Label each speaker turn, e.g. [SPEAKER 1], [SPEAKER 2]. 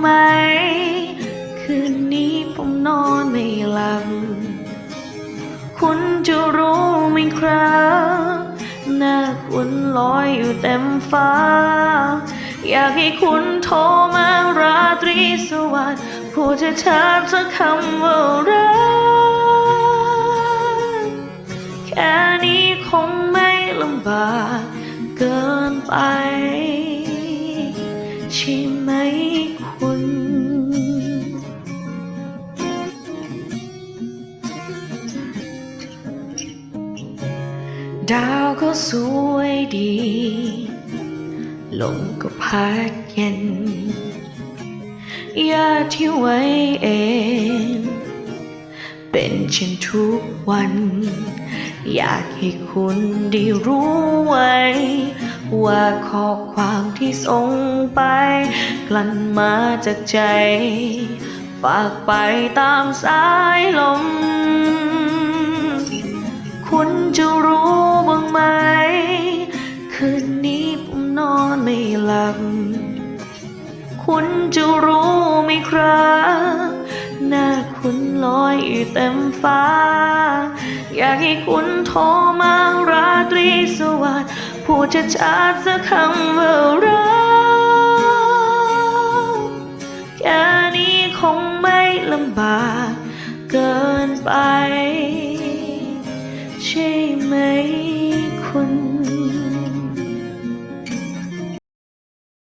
[SPEAKER 1] ไหม คืนนี้ผมนอนไม่หลับ คุณจะรู้ไหมครับหน้าคุณลอยอยู่เต็มฟ้า อยากให้คุณโทรมาราตรีสวัสดิ์พูดจะชัดสักคำว่ารักแค่นี้คงไม่ลำบากเกินไปใช่ไหม ดาวก็สวยดี ลมก็พัดเย็นยาที่ไว้เอง เป็นเช่นทุกวัน อยากให้คุณได้รู้ไว้ ว่าข้อความที่ส่งไป กลั่นมาจากใจ ฝากไปตามสายลม คุณจะ คุณจะรู้ไหมครับหน้าคุณลอยอยู่เต็มฟ้า อยากให้คุณโทรมาราตรีสวัสดิ์พูดชัดๆสักคำว่ารักแค่นี้คงไม่ลำบากเกินไป ใช่ไหมคุณ